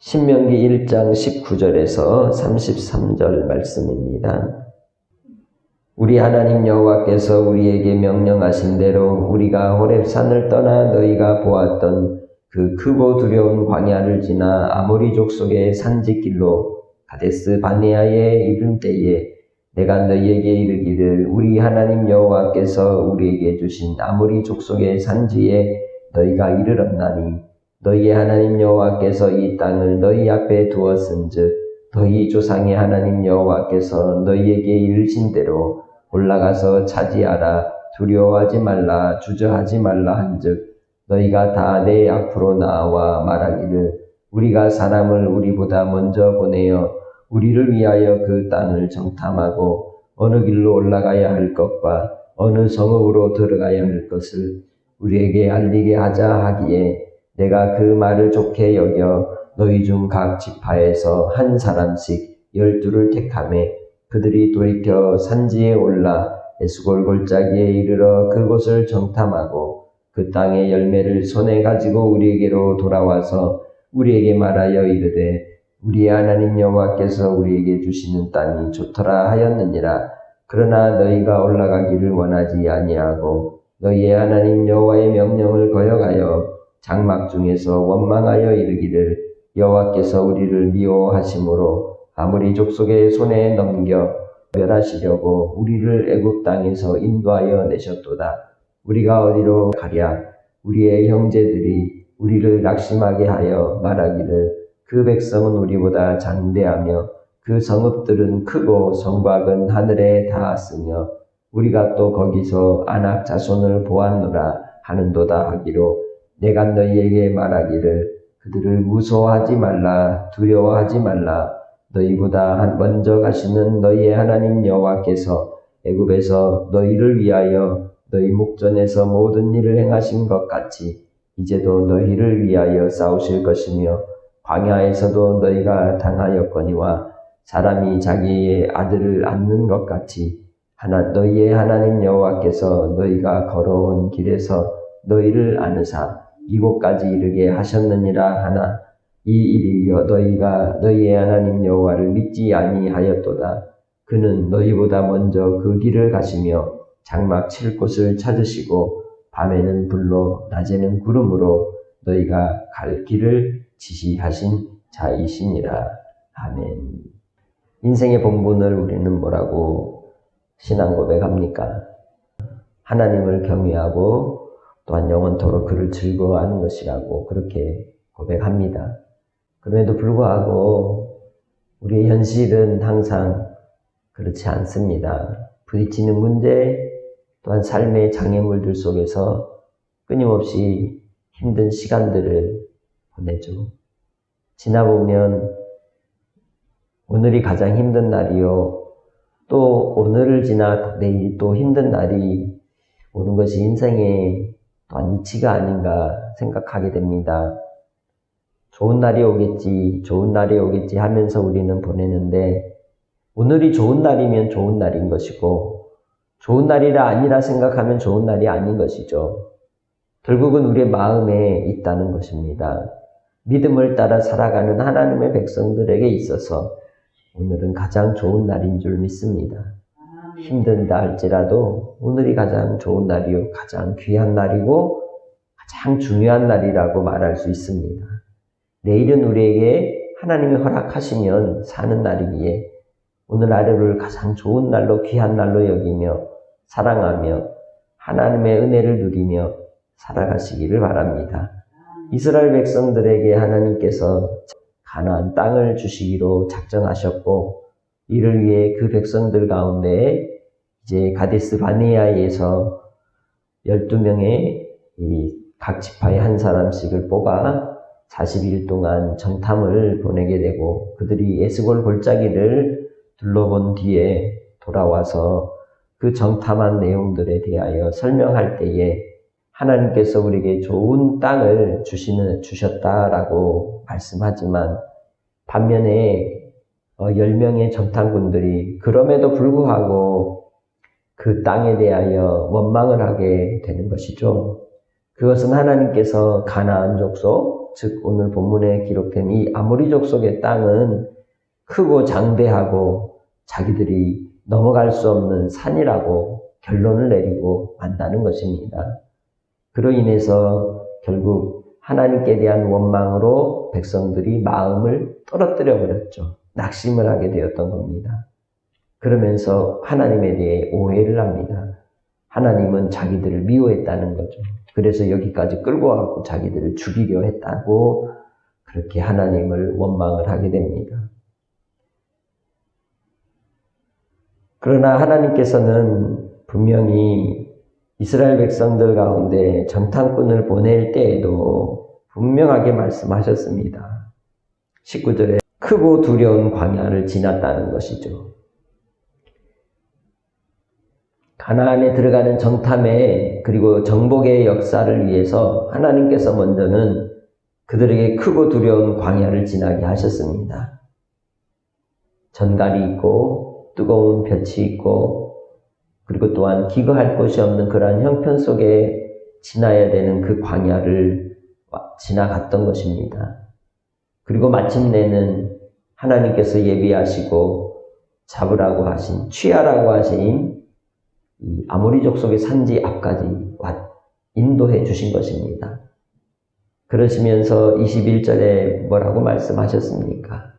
신명기 1장 19절에서 33절 말씀입니다. 우리 하나님 여호와께서 우리에게 명령하신 대로 우리가 호렙산을 떠나 너희가 보았던 그 크고 두려운 광야를 지나 아모리 족속의 산지길로 가데스 바네아에 이른 때에 내가 너희에게 이르기를 우리 하나님 여호와께서 우리에게 주신 아모리 족속의 산지에 너희가 이르렀나니 너희의 하나님 여호와께서 이 땅을 너희 앞에 두었은즉 너희 조상의 하나님 여호와께서 너희에게 이르신 대로 올라가서 차지하라 두려워하지 말라 주저하지 말라 한즉 너희가 다 내 앞으로 나와 말하기를 우리가 사람을 우리보다 먼저 보내어 우리를 위하여 그 땅을 정탐하고 어느 길로 올라가야 할 것과 어느 성읍으로 들어가야 할 것을 우리에게 알리게 하자 하기에 내가 그 말을 좋게 여겨 너희 중 각 지파에서 한 사람씩 열두를 택함에 그들이 돌이켜 산지에 올라 에스골 골짜기에 이르러 그곳을 정탐하고 그 땅의 열매를 손에 가지고 우리에게로 돌아와서 우리에게 말하여 이르되 우리의 하나님 여호와께서 우리에게 주시는 땅이 좋더라 하였느니라. 그러나 너희가 올라가기를 원하지 아니하고 너희의 하나님 여호와의 명령을 거역하여 장막 중에서 원망하여 이르기를 여호와께서 우리를 미워하심으로 아무리 족속의 손에 넘겨 멸하시려고 우리를 애굽 땅에서 인도하여 내셨도다. 우리가 어디로 가랴? 우리의 형제들이 우리를 낙심하게 하여 말하기를 그 백성은 우리보다 장대하며 그 성읍들은 크고 성곽은 하늘에 닿았으며 우리가 또 거기서 안악 자손을 보았노라 하는도다 하기로 내가 너희에게 말하기를 그들을 무서워하지 말라 두려워하지 말라. 너희보다 먼저 가시는 너희의 하나님 여호와께서 애굽에서 너희를 위하여 너희 목전에서 모든 일을 행하신 것 같이 이제도 너희를 위하여 싸우실 것이며 광야에서도 너희가 당하였거니와 사람이 자기의 아들을 안는 것 같이 하나 너희의 하나님 여호와께서 너희가 걸어온 길에서 너희를 안으사 이곳까지 이르게 하셨느니라 하나 이 일이 너희가 너희의 하나님 여호와를 믿지 아니하였도다. 그는 너희보다 먼저 그 길을 가시며 장막 칠 곳을 찾으시고 밤에는 불로 낮에는 구름으로 너희가 갈 길을 지시하신 자이시니라. 아멘. 인생의 본분을 우리는 뭐라고 신앙 고백합니까? 하나님을 경외하고 또한 영원토록 그를 즐거워하는 것이라고 그렇게 고백합니다. 그럼에도 불구하고 우리의 현실은 항상 그렇지 않습니다. 부딪히는 문제 또한 삶의 장애물들 속에서 끊임없이 힘든 시간들을 보내죠. 지나보면 오늘이 가장 힘든 날이요. 또 오늘을 지나 내일이 또 힘든 날이 오는 것이 인생의 또한 이치가 아닌가 생각하게 됩니다. 좋은 날이 오겠지, 좋은 날이 오겠지 하면서 우리는 보내는데 오늘이 좋은 날이면 좋은 날인 것이고 좋은 날이라 아니라 생각하면 좋은 날이 아닌 것이죠. 결국은 우리의 마음에 있다는 것입니다. 믿음을 따라 살아가는 하나님의 백성들에게 있어서 오늘은 가장 좋은 날인 줄 믿습니다. 힘든다 할지라도 오늘이 가장 좋은 날이요, 가장 귀한 날이고 가장 중요한 날이라고 말할 수 있습니다. 내일은 우리에게 하나님이 허락하시면 사는 날이기에 오늘 하루를 가장 좋은 날로 귀한 날로 여기며 사랑하며 하나님의 은혜를 누리며 살아가시기를 바랍니다. 이스라엘 백성들에게 하나님께서 가나안 땅을 주시기로 작정하셨고 이를 위해 그 백성들 가운데 이제 가데스 바네아에서 12명의 각 지파의 한 사람씩을 뽑아 40일 동안 정탐을 보내게 되고 그들이 에스골 골짜기를 둘러본 뒤에 돌아와서 그 정탐한 내용들에 대하여 설명할 때에 하나님께서 우리에게 좋은 땅을 주시는, 주셨다라고 말씀하지만 반면에 10명의 정탐군들이 그럼에도 불구하고 그 땅에 대하여 원망을 하게 되는 것이죠. 그것은 하나님께서 가나안 족속, 즉 오늘 본문에 기록된 이 아모리 족 속의 땅은 크고 장대하고 자기들이 넘어갈 수 없는 산이라고 결론을 내리고 만다는 것입니다. 그로 인해서 결국 하나님께 대한 원망으로 백성들이 마음을 떨어뜨려 버렸죠. 낙심을 하게 되었던 겁니다. 그러면서 하나님에 대해 오해를 합니다. 하나님은 자기들을 미워했다는 거죠. 그래서 여기까지 끌고 와고 자기들을 죽이려 했다고 그렇게 하나님을 원망을 하게 됩니다. 그러나 하나님께서는 분명히 이스라엘 백성들 가운데 정탐꾼을 보낼 때에도 분명하게 말씀하셨습니다. 19절에 크고 두려운 광야를 지났다는 것이죠. 가나안에 들어가는 정탐의 그리고 정복의 역사를 위해서 하나님께서 먼저는 그들에게 크고 두려운 광야를 지나게 하셨습니다. 전갈이 있고 뜨거운 볕이 있고 그리고 또한 기거할 곳이 없는 그러한 형편 속에 지나야 되는 그 광야를 지나갔던 것입니다. 그리고 마침내는 하나님께서 예비하시고 잡으라고 하신 취하라고 하신 이 아모리 족 속의 산지 앞까지 인도해 주신 것입니다. 그러시면서 21절에 뭐라고 말씀하셨습니까?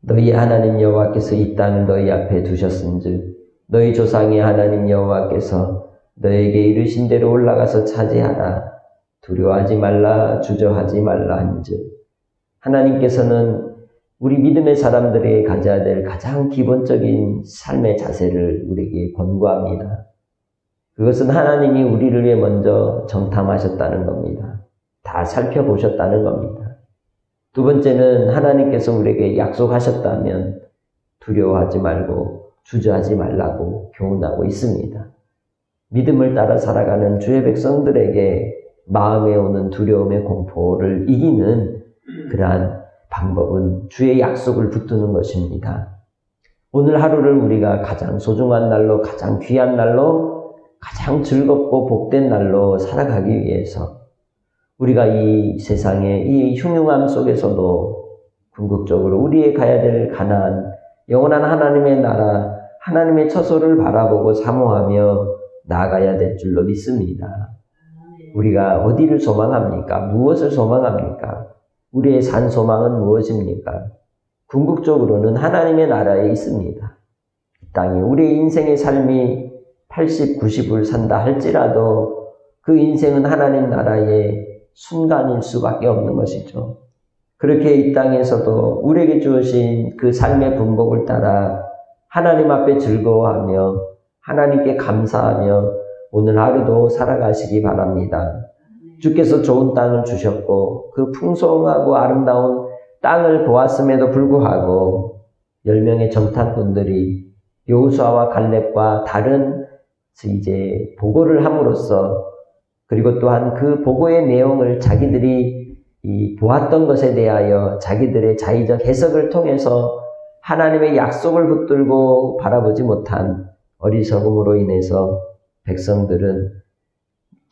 너희 하나님 여호와께서 이 땅을 너희 앞에 두셨은즉 너희 조상의 하나님 여호와께서 너에게 이르신 대로 올라가서 차지하라 두려워하지 말라 주저하지 말라 한즉 하나님께서는 우리 믿음의 사람들에게 가져야 될 가장 기본적인 삶의 자세를 우리에게 권고합니다. 그것은 하나님이 우리를 위해 먼저 정탐하셨다는 겁니다. 다 살펴보셨다는 겁니다. 두 번째는 하나님께서 우리에게 약속하셨다면 두려워하지 말고 주저하지 말라고 교훈하고 있습니다. 믿음을 따라 살아가는 주의 백성들에게 마음에 오는 두려움의 공포를 이기는 그러한 방법은 주의 약속을 붙드는 것입니다. 오늘 하루를 우리가 가장 소중한 날로, 가장 귀한 날로, 가장 즐겁고 복된 날로 살아가기 위해서 우리가 이 세상의 이 흉흉함 속에서도 궁극적으로 우리의 가야 될 가난, 영원한 하나님의 나라, 하나님의 처소를 바라보고 사모하며 나아가야 될 줄로 믿습니다. 우리가 어디를 소망합니까? 무엇을 소망합니까? 우리의 산 소망은 무엇입니까? 궁극적으로는 하나님의 나라에 있습니다. 이 땅에 우리의 인생의 삶이 80, 90을 산다 할지라도 그 인생은 하나님 나라의 순간일 수밖에 없는 것이죠. 그렇게 이 땅에서도 우리에게 주어진 그 삶의 분복을 따라 하나님 앞에 즐거워하며 하나님께 감사하며 오늘 하루도 살아가시기 바랍니다. 주께서 좋은 땅을 주셨고 그 풍성하고 아름다운 땅을 보았음에도 불구하고 열 명의 정탐꾼들이 여호수아와 갈렙과 다른 이제 보고를 함으로써 그리고 또한 그 보고의 내용을 자기들이 보았던 것에 대하여 자기들의 자의적 해석을 통해서 하나님의 약속을 붙들고 바라보지 못한 어리석음으로 인해서 백성들은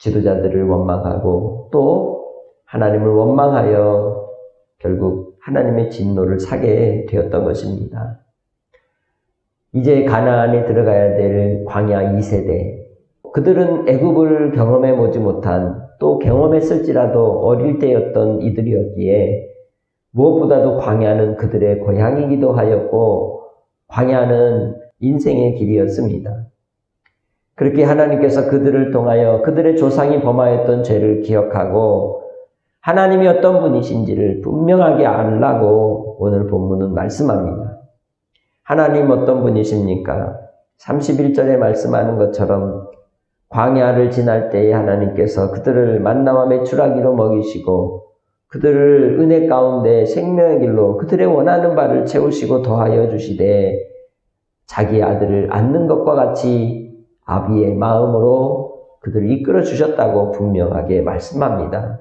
지도자들을 원망하고 또 하나님을 원망하여 결국 하나님의 진노를 사게 되었던 것입니다. 이제 가나안에 들어가야 될 광야 2세대. 그들은 애굽을 경험해 보지 못한 또 경험했을지라도 어릴 때였던 이들이었기에 무엇보다도 광야는 그들의 고향이기도 하였고 광야는 인생의 길이었습니다. 그렇게 하나님께서 그들을 통하여 그들의 조상이 범하였던 죄를 기억하고 하나님이 어떤 분이신지를 분명하게 알라고 오늘 본문은 말씀합니다. 하나님 어떤 분이십니까? 31절에 말씀하는 것처럼 광야를 지날 때에 하나님께서 그들을 만나와 매출하기로 먹이시고 그들을 은혜 가운데 생명의 길로 그들의 원하는 바를 채우시고 더하여 주시되 자기 아들을 안는 것과 같이 아비의 마음으로 그들을 이끌어 주셨다고 분명하게 말씀합니다.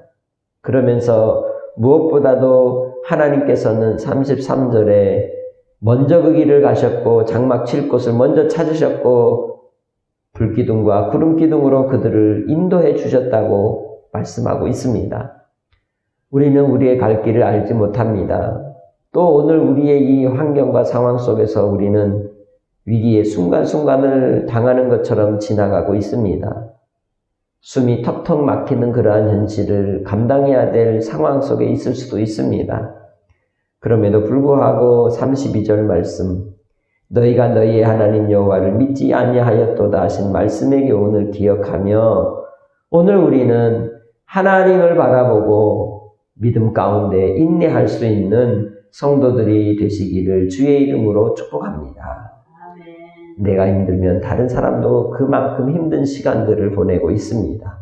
그러면서 무엇보다도 하나님께서는 33절에 먼저 그 길을 가셨고 장막 칠 곳을 먼저 찾으셨고 불기둥과 구름기둥으로 그들을 인도해 주셨다고 말씀하고 있습니다. 우리는 우리의 갈 길을 알지 못합니다. 또 오늘 우리의 이 환경과 상황 속에서 우리는 위기의 순간순간을 당하는 것처럼 지나가고 있습니다. 숨이 턱턱 막히는 그러한 현실을 감당해야 될 상황 속에 있을 수도 있습니다. 그럼에도 불구하고 32절 말씀 너희가 너희의 하나님 여호와를 믿지 아니하였도다 하신 말씀의 교훈을 기억하며 오늘 우리는 하나님을 바라보고 믿음 가운데 인내할 수 있는 성도들이 되시기를 주의 이름으로 축복합니다. 내가 힘들면 다른 사람도 그만큼 힘든 시간들을 보내고 있습니다.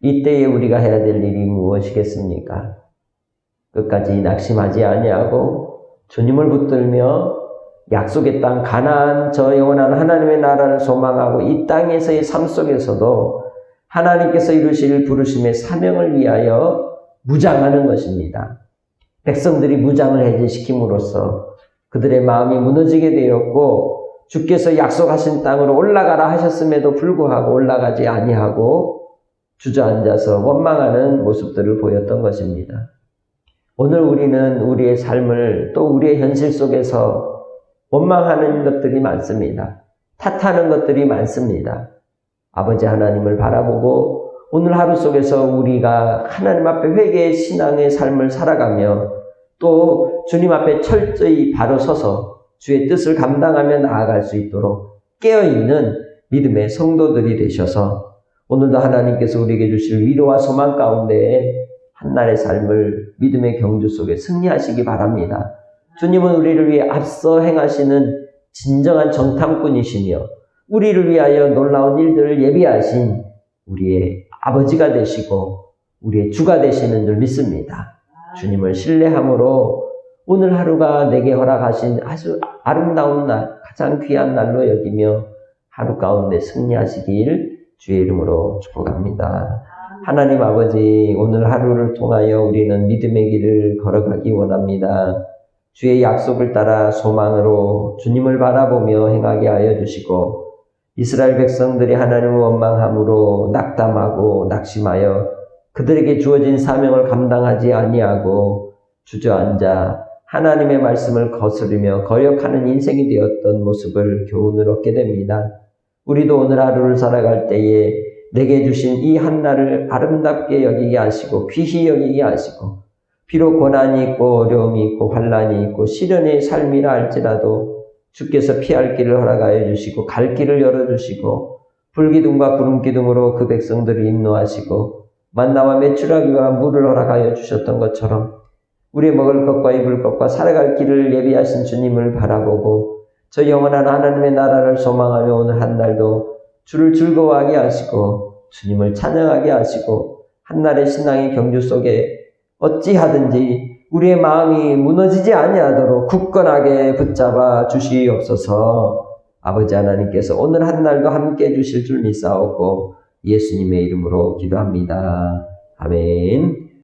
이때에 우리가 해야 될 일이 무엇이겠습니까? 끝까지 낙심하지 아니하고 주님을 붙들며 약속의 땅 가나안 저 영원한 하나님의 나라를 소망하고 이 땅에서의 삶 속에서도 하나님께서 이루실 부르심의 사명을 위하여 무장하는 것입니다. 백성들이 무장을 해제시킴으로써 그들의 마음이 무너지게 되었고 주께서 약속하신 땅으로 올라가라 하셨음에도 불구하고 올라가지 아니하고 주저앉아서 원망하는 모습들을 보였던 것입니다. 오늘 우리는 우리의 삶을 또 우리의 현실 속에서 원망하는 것들이 많습니다. 탓하는 것들이 많습니다. 아버지 하나님을 바라보고 오늘 하루 속에서 우리가 하나님 앞에 회개의 신앙의 삶을 살아가며 또 주님 앞에 철저히 바로 서서 주의 뜻을 감당하며 나아갈 수 있도록 깨어있는 믿음의 성도들이 되셔서 오늘도 하나님께서 우리에게 주실 위로와 소망 가운데 한날의 삶을 믿음의 경주 속에 승리하시기 바랍니다. 주님은 우리를 위해 앞서 행하시는 진정한 정탐꾼이시며 우리를 위하여 놀라운 일들을 예비하신 우리의 아버지가 되시고 우리의 주가 되시는 줄 믿습니다. 주님을 신뢰함으로 오늘 하루가 내게 허락하신 아주 아름다운 날, 가장 귀한 날로 여기며 하루 가운데 승리하시길 주의 이름으로 축복합니다. 하나님 아버지, 오늘 하루를 통하여 우리는 믿음의 길을 걸어가기 원합니다. 주의 약속을 따라 소망으로 주님을 바라보며 행하게 하여 주시고, 이스라엘 백성들이 하나님을 원망함으로 낙담하고 낙심하여 그들에게 주어진 사명을 감당하지 아니하고 주저앉아 하나님의 말씀을 거스르며 거역하는 인생이 되었던 모습을 교훈을 얻게 됩니다. 우리도 오늘 하루를 살아갈 때에 내게 주신 이 한날을 아름답게 여기게 하시고 귀히 여기게 하시고 비록 고난이 있고 어려움이 있고 환란이 있고 시련의 삶이라 할지라도 주께서 피할 길을 허락하여 주시고 갈 길을 열어 주시고 불기둥과 구름기둥으로 그 백성들을 인도하시고 만나와 메추라기와 물을 허락하여 주셨던 것처럼 우리의 먹을 것과 입을 것과 살아갈 길을 예비하신 주님을 바라보고 저 영원한 하나님의 나라를 소망하며 오늘 한 날도 주를 즐거워하게 하시고 주님을 찬양하게 하시고 한날의 신앙의 경주 속에 어찌하든지 우리의 마음이 무너지지 아니하도록 굳건하게 붙잡아 주시옵소서 아버지 하나님께서 오늘 한 날도 함께 해 주실 줄 믿사옵고 예수님의 이름으로 기도합니다. 아멘